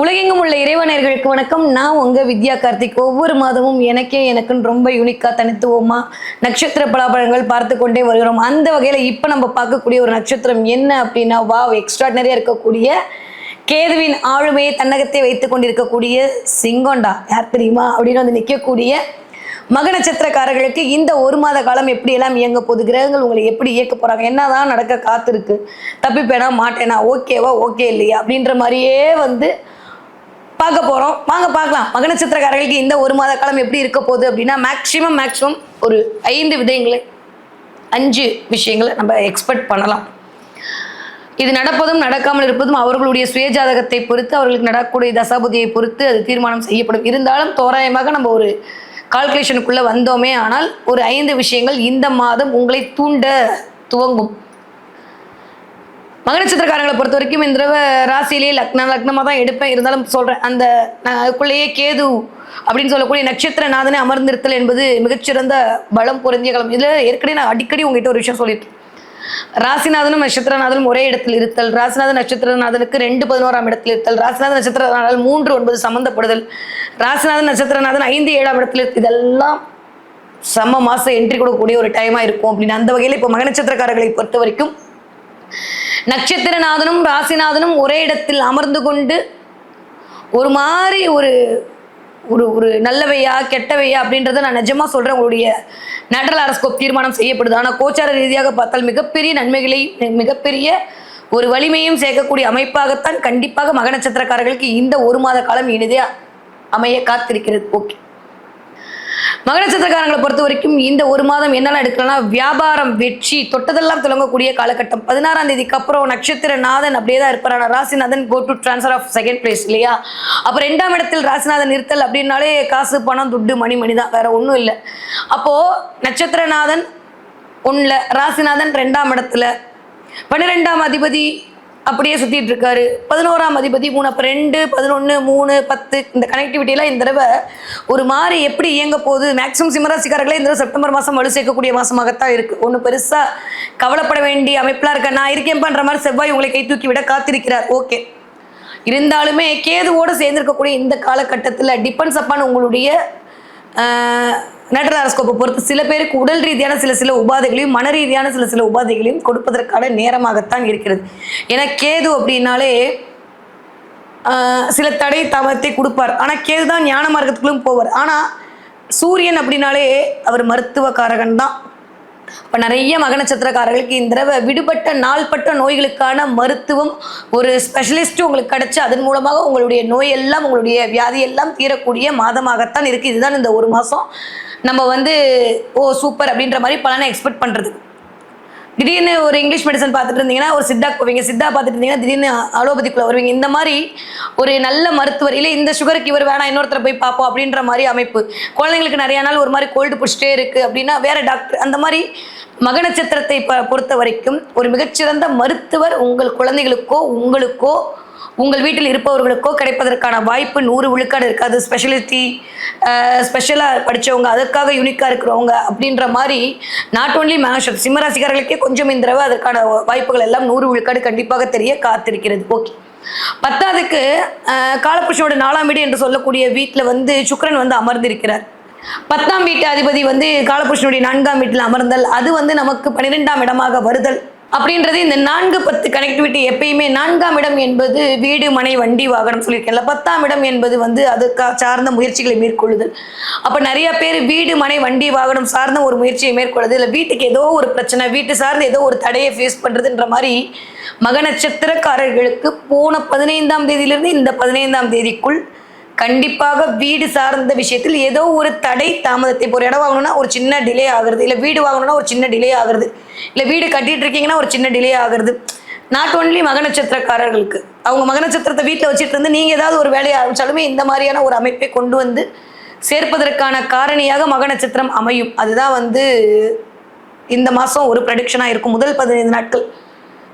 உலகெங்கும் உள்ள இறைவனர்களுக்கு வணக்கம். நான் உங்க வித்யா கார்த்திக். ஒவ்வொரு மாதமும் எனக்கே எனக்குன்னு ரொம்ப யூனிக்கா தனித்துவமா நட்சத்திர பலாபழங்கள் பார்த்து கொண்டே வருகிறோம். அந்த வகையில இப்ப நம்ம பார்க்கக்கூடிய ஒரு நட்சத்திரம் என்ன அப்படின்னா வாவ் எக்ஸ்ட்ராடினரியா இருக்கக்கூடிய கேதுவின் ஆளுமையை தன்னகத்தை வைத்துக் கொண்டிருக்கக்கூடிய சிங்கோண்டா. யார் தெரியுமா? அப்படின்னு வந்து நிற்கக்கூடிய மக நட்சத்திரக்காரர்களுக்கு இந்த ஒரு மாத காலம் எப்படி எல்லாம் இயங்க போகுது? கிரகங்கள் உங்களை எப்படி இயக்க போறாங்க? என்னதான் நடக்க காத்திருக்கு? தப்பிப்பேனா? மாட்டேனா? ஓகேவா? ஓகே இல்லையா? அப்படின்ற மாதிரியே வந்து பார்க்க போகிறோம் வாங்க பார்க்கலாம். மக நட்சத்திரக்காரர்களுக்கு இந்த ஒரு மாத காலம் எப்படி இருக்க போகுது அப்படின்னா மேக்சிமம் மேக்சிமம் ஒரு ஐந்து விதயங்களை அஞ்சு விஷயங்களை நம்ம எக்ஸ்பெக்ட் பண்ணலாம். இது நடப்பதும் நடக்காமல் இருப்பதும் அவர்களுடைய சுயஜாதகத்தை பொறுத்து அவர்களுக்கு நடக்கக்கூடிய தசாபுதியை பொறுத்து அது தீர்மானம் செய்யப்படும். இருந்தாலும் தோராயமாக நம்ம ஒரு கால்குலேஷனுக்குள்ளே வந்தோமே ஆனால் ஒரு ஐந்து விஷயங்கள் இந்த மாதம் உங்களை தூண்ட துவங்கும். மக நட்சத்திரக்காரங்களை பொறுத்த வரைக்கும் இந்த தடவை ராசியிலேயே லக்ன லக்னமாக தான் எடுப்பேன். இருந்தாலும் சொல்கிறேன் அந்த நான் அதுக்குள்ளேயே கேது அப்படின்னு சொல்லக்கூடிய நட்சத்திரநாதனை அமர்ந்திருத்தல் என்பது மிகச்சிறந்த பலம் பொருந்திய காலம் இதில் ஏற்கனவே நான் அடிக்கடி உங்ககிட்ட ஒரு விஷயம் சொல்லியிருக்கேன் ராசிநாதனும் நட்சத்திரநாதனும் ஒரே இடத்தில் இருத்தல் ராசிநாதன் நட்சத்திரநாதனுக்கு ரெண்டு பதினோராம் இடத்தில் இருத்தல் ராசிநாதன் நட்சத்திரநாதன் மூன்று ஒன்பது சம்மந்தப்படுதல் ராசிநாதன் நட்சத்திரநாதன் ஐந்து ஏழாம் இடத்தில் இருத்தல். இதெல்லாம் செம்ம மாதம் என்ட்ரி கொடுக்கக்கூடிய ஒரு டைமாக இருக்கும் அப்படின்னு. அந்த வகையில் இப்போ மக நட்சத்திரக்காரர்களை பொறுத்த வரைக்கும் நட்சத்திரநாதனும் ராசிநாதனும் ஒரே இடத்தில் அமர்ந்து கொண்டு ஒரு மாதிரி ஒரு ஒரு ஒரு நல்லவையா கெட்டவையா அப்படின்றத நான் நிஜமா சொல்கிறேன் உங்களுடைய நேட்ரல் அரஸ்கோப் தீர்மானம் செய்யப்படுது. ஆனால் கோச்சார ரீதியாக பார்த்தால் மிகப்பெரிய நன்மைகளை மிகப்பெரிய ஒரு வலிமையும் சேர்க்கக்கூடிய அமைப்பாகத்தான் கண்டிப்பாக மக நட்சத்திரக்காரர்களுக்கு இந்த ஒரு மாத காலம் இனிதே அமைய காத்திருக்கிறது. ஓகே மகரச்சத்திரக்காரங்களை பொறுத்த வரைக்கும் இந்த ஒரு மாதம் என்னெல்லாம் எடுக்கலாம்னா வியாபாரம் வெற்றி தொட்டதெல்லாம் தொடங்கக்கூடிய காலகட்டம். பதினாறாம் தேதிக்கு அப்புறம் நட்சத்திரநாதன் அப்படியே தான் இருப்பார். ஆனால் ராசிநாதன் go to transfer of second place இல்லையா? அப்போ ரெண்டாம் இடத்தில் ராசிநாதன் இருத்தல் அப்படின்னாலே காசு பணம் துட்டு மணி மணி தான். வேற ஒன்றும் இல்லை. அப்போ நட்சத்திரநாதன் ஒன்றில் ராசிநாதன் ரெண்டாம் இடத்துல. பன்னிரெண்டாம் அதிபதி அப்படியே சுத்திட்டு இருக்காரு. பதினோராம் அதிபதி மூணு அப்போ ரெண்டு பதினொன்று மூணு பத்து இந்த கனெக்டிவிட்டியெல்லாம் இந்த தடவை ஒரு மாதிரி எப்படி இயங்க போகுது? மேக்ஸிமம் சிம்மராசிக்காரர்களே இந்த தடவை செப்டம்பர் மாதம் வலு சேர்க்கக்கூடிய மாசமாகத்தான் இருக்கு. ஒன்றும் பெருசாக கவலைப்பட வேண்டிய அமைப்பெலாம் இருக்க. நான் இருக்கேன் பண்ற மாதிரி செவ்வாய் உங்களை கை தூக்கி விட காத்திருக்கிறார். ஓகே இருந்தாலுமே கேதுவோடு சேர்ந்திருக்கக்கூடிய இந்த காலகட்டத்தில் டிபெண்ட்ஸ் அப்பான் உங்களுடைய நேட்டல் அரஸ்கோப்பை பொறுத்து சில பேருக்கு உடல் ரீதியான சில சில உபாதைகளையும் மன ரீதியான சில சில உபாதைகளையும் கொடுப்பதற்கான நேரமாகத்தான் இருக்கிறது. ஏன்னா கேது அப்படின்னாலே சில தடை தவத்தை கொடுப்பார். ஆனால் கேது தான் ஞான மார்க்கத்துக்குள்ளும் போவார். ஆனால் சூரியன் அப்படின்னாலே அவர் மருத்துவக்காரகன் தான் இப்போ நிறைய மக நட்சத்திரக்காரர்களுக்கு இந்த தடவை விடுபட்ட நாள்பட்ட நோய்களுக்கான மருத்துவம் ஒரு ஸ்பெஷலிஸ்ட் உங்களுக்கு கிடச்சி அதன் மூலமாக உங்களுடைய நோய் எல்லாம் உங்களுடைய வியாதி எல்லாம் தீரக்கூடிய மாதமாகத்தான் இருக்குது இதுதான் இந்த ஒரு மாதம் நம்ம வந்து ஓ சூப்பர் அப்படின்ற மாதிரி பலனை எக்ஸ்பெக்ட் பண்ணுறது திடீர்னு ஒரு இங்கிலீஷ் மெடிசன் பார்த்துட்டு இருந்தீங்கன்னா ஒரு சித்தா போவீங்க சித்தா பார்த்துட்டு இருந்தீங்கன்னா திடீர்னு அலோபதிக்குள்ளே வருவீங்க. இந்த மாதிரி ஒரு நல்ல மருத்துவர் இல்லை இந்த சுகருக்கு இவர் வேணாம் இன்னொருத்தரை போய் பார்ப்போம் அப்படின்ற மாதிரி அமைப்பு. குழந்தைங்களுக்கு நிறைய நாள் ஒரு மாதிரி கோல்டு பிடிச்சிட்டே இருக்கு அப்படின்னா வேற டாக்டர் அந்த மாதிரி மக நட்சத்திரத்தை ப- பொறுத்த வரைக்கும் ஒரு மிகச்சிறந்த மருத்துவர் உங்கள் குழந்தைகளுக்கோ உங்களுக்கோ உங்கள் வீட்டில் இருப்பவர்களுக்கோ கிடைப்பதற்கான வாய்ப்பு நூறு விழுக்காடு இருக்காது. ஸ்பெஷலிட்டி ஸ்பெஷலாக படித்தவங்க அதற்காக யூனிக்காக இருக்கிறவங்க அப்படின்ற மாதிரி நாட் ஓன்லி மேஷம் சிம்மராசிக்காரர்களுக்கே கொஞ்சம் இந்த தடவை அதற்கான வாய்ப்புகள் எல்லாம் நூறு விழுக்காடு கண்டிப்பாக தெரிய காத்திருக்கிறது. ஓகே பத்தாவதுக்கு காலபுருஷனோட நாலாம் வீடு என்று சொல்லக்கூடிய வீட்டில் வந்து சுக்கரன் வந்து அமர்ந்திருக்கிறார். பத்தாம் வீட்டு அதிபதி வந்து காலபுருஷனுடைய நான்காம் வீட்டில் அமர்ந்தல் அது வந்து நமக்கு பன்னிரெண்டாம் இடமாக வருதல். அப்படின்றது இந்த நான்கு பத்து கனெக்டிவிட்டி எப்பயுமே நான்காம் இடம் என்பது வீடு மனை வண்டி வாகனம் சொல்லியிருக்கேன்ல. பத்தாம் இடம் என்பது வந்து அதுக்கா சார்ந்த முயற்சிகளை மேற்கொள்ளுதல். அப்போ நிறைய பேர் வீடு மனை வண்டி வாகனம் சார்ந்த ஒரு முயற்சியை மேற்கொள்ளுது இல்லை. வீட்டுக்கு ஏதோ ஒரு பிரச்சனை வீட்டு சார்ந்து ஏதோ ஒரு தடையை ஃபேஸ் பண்ணுறதுன்ற மாதிரி மக நட்சத்திரக்காரர்களுக்கு போன பதினைந்தாம் தேதியிலிருந்து இந்த பதினைந்தாம் தேதிக்குள் கண்டிப்பாக வீடு சார்ந்த விஷயத்தில் ஏதோ ஒரு தடை தாமதத்தை இப்போ ஒரு இடம் வாங்கணும்னா ஒரு சின்ன டிலே ஆகுறது. இல்லை வீடு வாங்கணும்னா ஒரு சின்ன டிலே ஆகுறது. இல்லை வீடு கட்டிட்டு இருக்கீங்கன்னா ஒரு சின்ன டிலே ஆகுறது. நாட் ஒன்லி மக நட்சத்திரக்காரர்களுக்கு அவங்க மக நட்சத்திரத்தை வீட்டில் வச்சுட்டு இருந்து நீங்கள் ஏதாவது ஒரு வேலையை ஆரம்பிச்சாலுமே இந்த மாதிரியான ஒரு அமைப்பை கொண்டு வந்து சேர்ப்பதற்கான காரணியாக மக நட்சத்திரம் அமையும். அதுதான் வந்து இந்த மாதம் ஒரு ப்ரடிக்ஷனாக இருக்கும். முதல் பதினைந்து நாட்கள்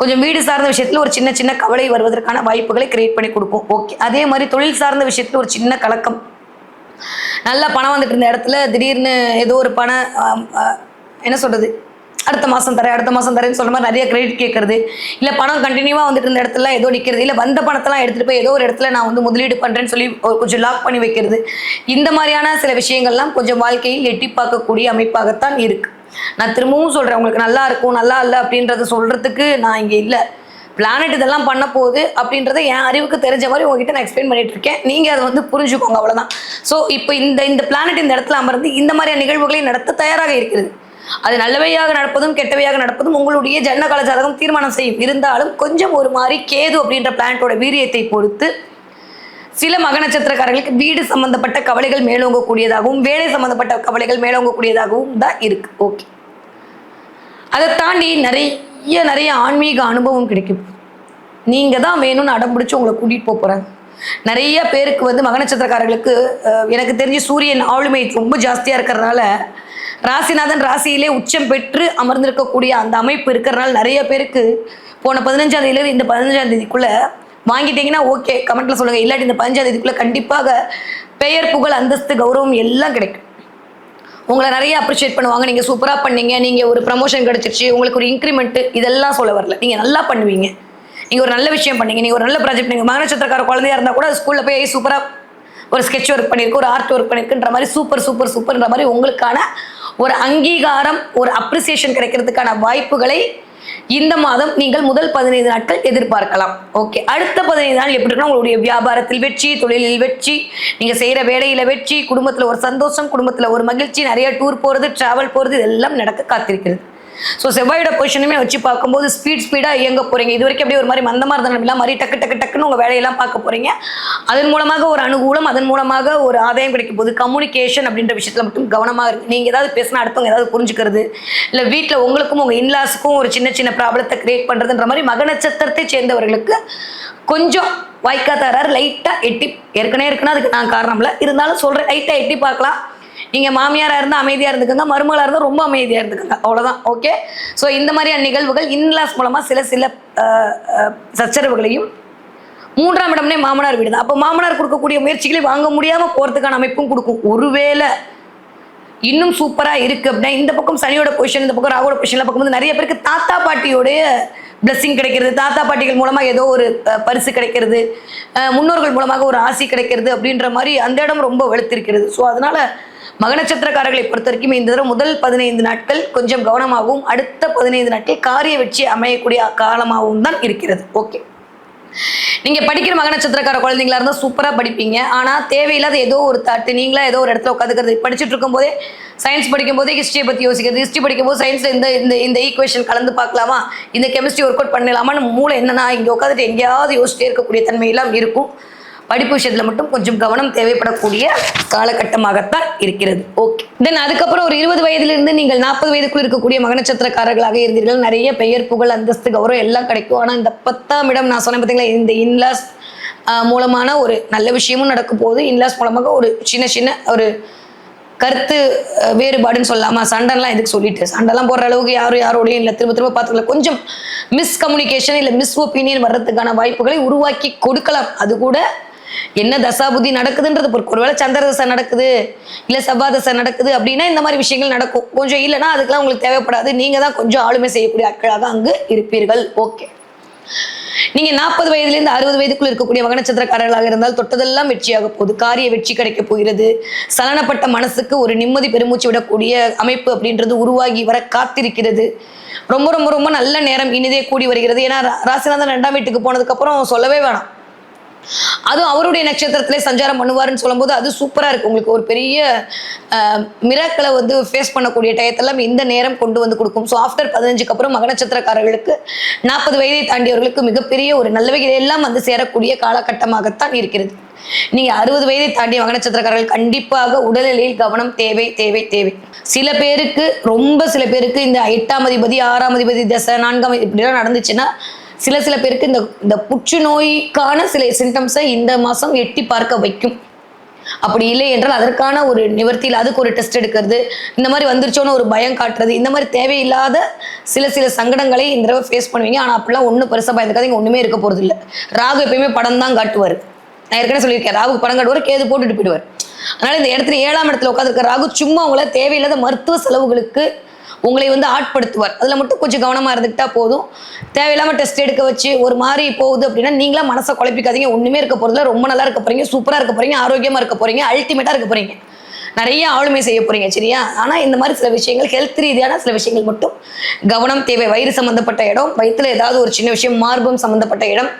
கொஞ்சம் வீடு சார்ந்த விஷயத்துல ஒரு சின்ன சின்ன கவலை வருவதற்கான வாய்ப்புகளை கிரியேட் பண்ணி கொடுக்கும். ஓகே அதே மாதிரி தொழில் சார்ந்த விஷயத்துல ஒரு சின்ன கலக்கம். நல்ல பணம் வந்துட்டு இருந்த இடத்துல திடீர்னு ஏதோ ஒரு பணம் என்ன சொல்றது? அடுத்த மாதம் தரேன் அடுத்த மாதம் தரேன்னு சொல்ற மாதிரி நிறைய கிரெடிட் கேட்கறது. இல்லை பணம் கண்டினியூவாக வந்துட்டு இருந்த இடத்துல ஏதோ நிற்கிறது இல்லை வந்த பணத்தெல்லாம் எடுத்துகிட்டு போய் ஏதோ ஒரு இடத்துல நான் வந்து முதலீடு பண்ணுறேன்னு சொல்லி கொஞ்சம் லாக் பண்ணி வைக்கிறது. இந்த மாதிரியான சில விஷயங்கள்லாம் கொஞ்சம் வாழ்க்கையில் எட்டி பார்க்கக்கூடிய அமைப்பாகத்தான் இருக்குது நான் திரும்பவும் சொல்கிறேன் உங்களுக்கு நல்லா இருக்கும் நல்லா இல்லை அப்படின்றத சொல்கிறதுக்கு நான் இங்கே இல்லை. பிளானட் இதெல்லாம் பண்ண போகுது அப்படின்றத என் அறிவுக்கு தெரிஞ்ச மாதிரி உங்ககிட்ட நான் எக்ஸ்பிளைன் பண்ணிட்டு இருக்கேன். நீங்கள் அதை வந்து புரிஞ்சுக்கோங்க அவ்வளோதான் ஸோ இப்போ இந்த இந்த பிளானட் இந்த இடத்துல அமர்ந்து இந்த மாதிரியான நிகழ்வுகளை நடத்த தயாராக இருக்கிறது. அது நல்லவையாக நடப்பதும் கெட்டவையாக நடப்பதும் உங்களுடைய ஜன்ன ஜாதகம் தீர்மானம் செய்யும். இருந்தாலும் கொஞ்சம் ஒரு மாதிரி கேது அப்படின்ற பிளானட்டோட வீரியத்தை பொறுத்து சில மக நட்சத்திரக்காரர்களுக்கு வீடு சம்பந்தப்பட்ட கவலைகள் மேலோங்கக்கூடியதாகவும் வேலை சம்பந்தப்பட்ட கவலைகள் மேலோங்கக்கூடியதாகவும் தான் இருக்கு. ஓகே அதை தாண்டி நிறைய நிறைய ஆன்மீக அனுபவம் கிடைக்கும். நீங்கள் தான் வேணும்னு அடம் பிடிச்சி உங்களை கூட்டிகிட்டு போக போகிறாங்க நிறைய பேருக்கு வந்து மக நட்சத்திரக்காரர்களுக்கு எனக்கு தெரிஞ்சு சூரியன் ஆளுமை ரொம்ப ஜாஸ்தியாக இருக்கிறதுனால ராசிநாதன் ராசியிலே உச்சம் பெற்று அமர்ந்திருக்கக்கூடிய அந்த அமைப்பு இருக்கிறனால நிறைய பேருக்கு போன பதினஞ்சாம் தேதியிலேருந்து இந்த பதினஞ்சாம் தேதிக்குள்ள வாங்கிட்டீங்கன்னா ஓகே கமெண்ட்ல சொல்லுங்க. இல்லாட்டி இந்த பதினஞ்சாம் தேதிக்குள்ள கண்டிப்பாக பெயர் புகழ் அந்தஸ்து கௌரவம் எல்லாம் கிடைக்கும். உங்களை நிறைய அப்ரிஷியேட் பண்ணுவாங்க. நீங்க சூப்பரா பண்ணீங்க. நீங்க ஒரு ப்ரமோஷன் கிடைச்சிருச்சு. உங்களுக்கு ஒரு இன்க்ரிமெண்ட் இதெல்லாம் சொல்ல வரல. நீங்க நல்லா பண்ணுவீங்க. நீங்க ஒரு நல்ல விஷயம் பண்ணீங்க. நீங்க ஒரு நல்ல ப்ராஜெக்ட் நீங்க மகநட்சத்திரக்கார குழந்தையா இருந்தா கூட ஸ்கூல்ல போய் சூப்பரா ஒரு ஸ்கெட்ச் ஒர்க் பண்ணியிருக்கு ஒரு ஆர்ட் ஒர்க் பண்ணியிருக்குன்ற மாதிரி சூப்பர் சூப்பர் சூப்பர்ன்ற மாதிரி உங்களுக்கான ஒரு அங்கீகாரம் ஒரு அப்ரிசியேஷன் கிடைக்கிறதுக்கான வாய்ப்புகளை இந்த மாதம் நீங்கள் முதல் பதினைந்து நாட்கள் எதிர்பார்க்கலாம். ஓகே அடுத்த பதினைந்து நாள் எப்படி இருக்குன்னா உங்களுடைய வியாபாரத்தில் வெற்றி தொழிலில் வெற்றி நீங்க செய்யற வேலையில வெற்றி குடும்பத்துல ஒரு சந்தோஷம் குடும்பத்துல ஒரு மகிழ்ச்சி நிறைய டூர் போறது டிராவல் போறது இதெல்லாம் நடக்க காத்திருக்கிறது. ஸோ செவ்வாயோட பொசிஷனுமே வச்சு பார்க்கும்போது ஸ்பீட் ஸ்பீடாக இயங்க போகிறீங்க இது வரைக்கும் அப்படியே ஒரு மாதிரி மந்தமாக இருந்த நிலைமைலாம் மாதிரி டக்கு டக்கு டக்குன்னு உங்கள் வேலையெல்லாம் பார்க்க போகிறீங்க அதன் மூலமாக ஒரு அனுகூலம் அதன் மூலமாக ஒரு ஆதாயம் கிடைக்கும் போது கம்யூனிகேஷன் அப்படின்ற விஷயத்தில் மட்டும் கவனமாக இருக்குது நீங்கள் ஏதாவது பேசினா அடுத்தவங்க ஏதாவது புரிஞ்சுக்கிறது இல்லை வீட்டில் உங்களுக்கும் உங்கள் இன்லாஸுக்கும் ஒரு சின்ன சின்ன ப்ராப்ளத்தை கிரியேட் பண்ணுறதுன்ற மாதிரி மக நட்சத்திரத்தை சேர்ந்தவர்களுக்கு கொஞ்சம் வாய்க்காத்தாரார் லைட்டாக எட்டி ஏற்கனவே இருக்குன்னா அதுக்கு நான் காரணம் இல்லை. இருந்தாலும் சொல்கிறேன் லைட்டாக எட்டி பார்க்கலாம். நீங்கள் மாமியாராக இருந்தால் அமைதியாக இருந்துக்கோங்க மருமகளாக இருந்தால் ரொம்ப அமைதியாக இருந்துக்கோங்க. அவ்வளோதான் ஓகே ஸோ இந்த மாதிரியான நிகழ்வுகள் இன்லாஸ் மூலமாக சில சில சச்சரவுகளையும் மூன்றாம் இடம்னே மாமனார் வீடு தான் அப்போ மாமனார் கொடுக்கக்கூடிய முயற்சிகளை வாங்க முடியாமல் போகிறதுக்கான அமைப்பும் கொடுக்கும். ஒருவேளை இன்னும் சூப்பராக இருக்குது அப்படின்னா இந்த பக்கம் சனியோட பொசிஷன் இந்த பக்கம் ராகுவோட பொசிஷனில் பார்க்கும்போது நிறைய பேருக்கு தாத்தா பாட்டியோடைய பிளஸ்ஸிங் கிடைக்கிறது தாத்தா பாட்டிகள் மூலமாக ஏதோ ஒரு பரிசு கிடைக்கிறது முன்னோர்கள் மூலமாக ஒரு ஆசி கிடைக்கிறது அப்படின்ற மாதிரி அந்த இடம் ரொம்ப வெளுத்திருக்கிறது. ஸோ அதனால் மக நட்சத்திரக்காரர்களை பொறுத்த வரைக்கும் இந்த தடவை முதல் பதினைந்து நாட்கள் கொஞ்சம் கவனமாகவும் அடுத்த பதினைந்து நாட்கள் காரிய வெற்றி அமையக்கூடிய காலமாகவும் தான் இருக்கிறது. ஓகே நீங்க படிக்கிற மக நட்சத்திரக்கார குழந்தைங்களா இருந்தால் சூப்பரா படிப்பீங்க. ஆனா தேவையில்லாத ஏதோ ஒரு தாட்டு நீங்களா ஏதோ ஒரு இடத்துல உட்காந்துக்கிறது படிச்சுட்டு இருக்கும்போதே சயின்ஸ் படிக்கும்போதே ஹிஸ்ட்ரியை பற்றி யோசிக்கிறது ஹிஸ்ட்ரி படிக்கும்போது சயின்ஸில் இந்த இந்த இந்த ஈக்குவேஷன் கலந்து பார்க்கலாமா? இந்த கெமிஸ்ட்ரி ஒர்க் அவுட் பண்ணலாமான்னு மூளை என்னன்னா இங்கே உட்காந்துட்டு எங்கேயாவது யோசிச்சிட்டே இருக்கக்கூடிய தன்மையெல்லாம் இருக்கும். படிப்பு விஷயத்தில் மட்டும் கொஞ்சம் கவனம் தேவைப்படக்கூடிய காலகட்டமாகத்தான் இருக்கிறது. ஓகே தென் அதுக்கப்புறம் ஒரு இருபது வயதிலிருந்து நீங்கள் நாற்பது வயதுக்குள் இருக்கக்கூடிய மகனச்சத்திரக்காரர்களாக இருந்தீர்கள். நிறைய பெயர் புகழ் அந்தஸ்து கௌரவம் எல்லாம் கிடைக்கும். ஆனால் இந்த பத்தாம் இடம் நான் சொன்னேன் பார்த்தீங்களா இந்த இன்லாஸ் மூலமான ஒரு நல்ல விஷயமும் நடக்கும் போது இன்லாஸ் மூலமாக ஒரு சின்ன சின்ன ஒரு கருத்து வேறுபாடுன்னு சொல்லலாமா சண்டைலாம் எதுக்கு சொல்லிட்டு? சண்டைலாம் போடுற அளவுக்கு யாரும் யாரோடையும் இல்லை. திரும்ப திரும்ப பார்த்துக்கல. கொஞ்சம் மிஸ் கம்யூனிகேஷன் இல்லை மிஸ் ஒப்பீனியன் வர்றதுக்கான வாய்ப்புகளை உருவாக்கி கொடுக்கலாம். அது கூட என்ன தசாபுதி நடக்குதுன்றது பொறுத்து. ஒருவேளை சந்திர தசை நடக்குது இல்லை செவ்வாய் தசை நடக்குது அப்படின்னா இந்த மாதிரி விஷயங்கள் நடக்கும். கொஞ்சம் இல்லைன்னா அதுக்கெல்லாம் உங்களுக்கு தேவைப்படாது. நீங்கள் தான் கொஞ்சம் ஆளுமை செய்யக்கூடிய ஆட்களாக அங்கு இருப்பீர்கள். ஓகே நீங்க நாற்பது வயதுலேருந்து அறுபது வயதுக்குள்ள இருக்கக்கூடிய மகனச்சந்திரக்காரர்களாக இருந்தால் தொட்டதெல்லாம் வெற்றியாக போகுது. காரிய வெற்றி கிடைக்க போகிறது. சலனப்பட்ட மனசுக்கு ஒரு நிம்மதி பெருமூச்சு விடக்கூடிய அமைப்பு அப்படின்றது உருவாகி வர காத்திருக்கிறது. ரொம்ப ரொம்ப ரொம்ப நல்ல நேரம் இனிதே கூடி வருகிறது. ஏன்னா ராசிநாதன் ரெண்டாம் வீட்டுக்கு போனதுக்கு அப்புறம் சொல்லவே வேணாம். அதுவும் அவருடைய நட்சத்திரத்திலே சஞ்சாரம் பண்ணுவாருன்னு சொல்லும்போது அது சூப்பராக இருக்கு. உங்களுக்கு ஒரு பெரிய மிராக்களை வந்து ஃபேஸ் பண்ணக்கூடிய டயத்தெல்லாம் இந்த நேரம் கொண்டு வந்து கொடுக்கும். ஸோ ஆஃப்டர் பதினஞ்சுக்கு அப்புறம் மக நட்சத்திரக்காரர்களுக்கு நாற்பது வயதை தாண்டியவர்களுக்கு மிகப்பெரிய ஒரு நல்லவைகள் எல்லாம் வந்து சேரக்கூடிய காலகட்டமாகத்தான் இருக்கிறது. நீங்க அறுபது வயதை தாண்டிய மக நட்சத்திரக்காரர்கள் கண்டிப்பாக உடல்நிலையில் கவனம் தேவை தேவை தேவை. சில பேருக்கு ரொம்ப சில பேருக்கு இந்த எட்டாம் அதிபதி ஆறாம் அதிபதி தசை நான்காம் இப்படிலாம் நடந்துச்சுன்னா சில சில பேருக்கு இந்த இந்த புற்றுநோய்க்கான சில சிம்டம்ஸை இந்த மாதம் எட்டி பார்க்க வைக்கும். அப்படி இல்லை என்றால் அதற்கான ஒரு நிவர்த்தியில் அதுக்கு ஒரு டெஸ்ட் எடுக்கிறது இந்த மாதிரி வந்துருச்சோன்னு ஒரு பயம் காட்டுறது இந்த மாதிரி தேவையில்லாத சில சில சங்கடங்களை இந்த தடவை ஃபேஸ் பண்ணுவீங்க. ஆனால் அப்படிலாம் ஒன்றும் பெருசாக பயந்துக்காதீங்க. ஒன்றுமே இருக்க போகிறது இல்லை ராகு எப்பயுமே படம் தான் காட்டுவார். நான் ஏற்கனவே சொல்லியிருக்கேன். ராகு படம் காட்டுவார் கேது போட்டுட்டு போயிடுவார். அதனால இந்த இடத்துல ஏழாம் இடத்துல உட்காந்துருக்க ராகு சும்மா அவங்கள தேவையில்லாத மருத்துவ செலவுகளுக்கு உங்களை வந்து ஆட்படுத்துவார். அதில் மட்டும் கொஞ்சம் கவனமாக இருந்துக்கிட்டா போதும். தேவையில்லாமல் டெஸ்ட் எடுக்க வச்சு ஒரு மாதிரி போகுது அப்படின்னா நீங்களாம் மனசை குழப்பிக்காதீங்க. ஒன்றுமே இருக்க போகிறதுல ரொம்ப நல்லா இருக்க போகிறீங்க சூப்பராக இருக்க போகிறீங்க ஆரோக்கியமாக இருக்க போகிறீங்க அல்டிமேட்டாக இருக்க போகிறீங்க நிறைய ஆளுமை செய்ய போறீங்க. சரியா? ஆனால் இந்த மாதிரி சில விஷயங்கள் ஹெல்த் ரீதியான சில விஷயங்கள் மட்டும் கவனம் தேவை. வயிறு சம்பந்தப்பட்ட இடம் வயிற்றுல ஏதாவது ஒரு சின்ன விஷயம் மார்பம் சம்பந்தப்பட்ட இடம்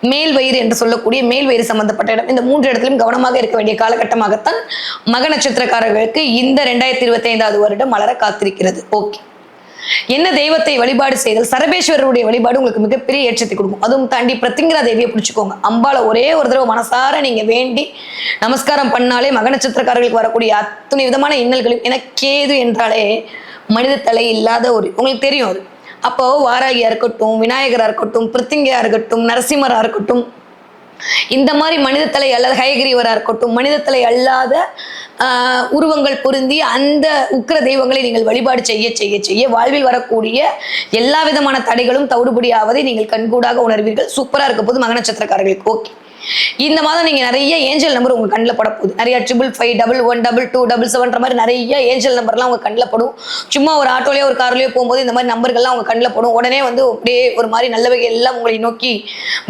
மேல் வயிறு என்று சொல்லக்கூடிய மேல் வயிறு சம்பந்தப்பட்ட இடம். இந்த மூன்று இடத்திலும் கவனமாக இருக்க வேண்டிய காலகட்டமாகத்தான் மக நட்சத்திரக்காரர்களுக்கு இந்த ரெண்டாயிரத்தி இருபத்தி ஐந்தாவது வருடம் மலர காத்திருக்கிறது. ஓகே. என்ன தெய்வத்தை வழிபாடு செய்தல்? சரபேஸ்வரருடைய வழிபாடு உங்களுக்கு மிகப்பெரிய ஏற்றத்தை கொடுக்கும். அதுவும் தாண்டி பிரத்திங்கிற தேவியை பிடிச்சிக்கோங்க. அம்பால ஒரே ஒரு தடவை மனசார நீங்க வேண்டி நமஸ்காரம் பண்ணாலே மக நட்சத்திரக்காரர்களுக்கு வரக்கூடிய அத்தனை விதமான இன்னல்களையும் எனக்கேது கேது என்றாலே மனித தலை இல்லாத ஒரு உங்களுக்கு தெரியும் அது. அப்போ வாராகியா இருக்கட்டும் விநாயகரா இருக்கட்டும் பிருத்திங்கையா இருக்கட்டும் நரசிம்மரா இருக்கட்டும் இந்த மாதிரி மனித தலை அல்லது ஹயகிரீவராக இருக்கட்டும் மனித தலை அல்லாத உருவங்கள் பொருந்தி அந்த உக்கிர தெய்வங்களை நீங்கள் வழிபாடு செய்ய செய்ய செய்ய வாழ்வில் வரக்கூடிய எல்லா விதமான தடைகளும் தவிடுபடியாவதை நீங்கள் கண்கூடாக உணர்வீர்கள். சூப்பராக இருக்க போது மக நட்சத்திரக்காரர்களுக்கு ஓகே. இந்த மாதம் நீங்கள் நிறைய ஏஞ்சல் நம்பர் உங்கள் கண்ணில் பட போகுது நிறைய triple five double one double two double செவன்ற மாதிரி நிறைய ஏஞ்சல் நம்பர்லாம் உங்கள் கண்ணில் படும். சும்மா ஒரு ஆட்டோலையோ ஒரு கார்லையோ போகும்போது இந்த மாதிரி நம்பர்கள்லாம் உங்கள் கண்ணில் படும். உடனே வந்து அப்படியே ஒரு மாதிரி நல்லவைகள் எல்லாம் உங்களை நோக்கி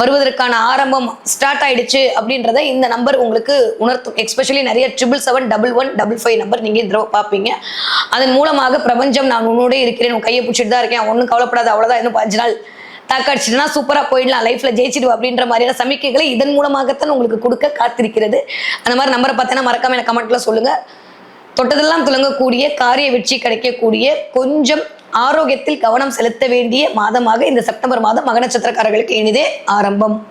வருவதற்கான ஆரம்பம் ஸ்டார்ட் ஆயிடுச்சு அப்படின்றத இந்த நம்பர் உங்களுக்கு உணர்த்தும். எஸ்பெஷலி நிறைய triple seven double one double five number நீங்கள் இந்த தடவை பார்ப்பீங்க. அதன் மூலமாக பிரபஞ்சம் நான் உன்னோட இருக்கிறேன். உன் கையை பிடிச்சிட்டு தான் இருக்கேன். ஒன்றும் கவலைப்படாது. அவ்வளோதான் இன்னும் அஞ்சு நாள். தாக்கடிச்சிட்டுனா சூப்பராக போயிடலாம். லைஃப்பில் ஜெயிச்சிடுவோம் அப்படின்ற மாதிரியான சமிக்கைகளை இதன் மூலமாகத்தான் உங்களுக்கு கொடுக்க காத்திருக்கிறது. அந்த மாதிரி நம்பரை பார்த்தீங்கன்னா மறக்காம எனக்கு கமெண்ட்டில் சொல்லுங்கள் தொட்டதெல்லாம் துலங்கக்கூடிய காரிய வெற்றி கிடைக்கக்கூடிய கொஞ்சம் ஆரோக்கியத்தில் கவனம் செலுத்த வேண்டிய மாதமாக இந்த செப்டம்பர் மாதம் மக நட்சத்திரக்காரர்களுக்கு இனிதே ஆரம்பம்.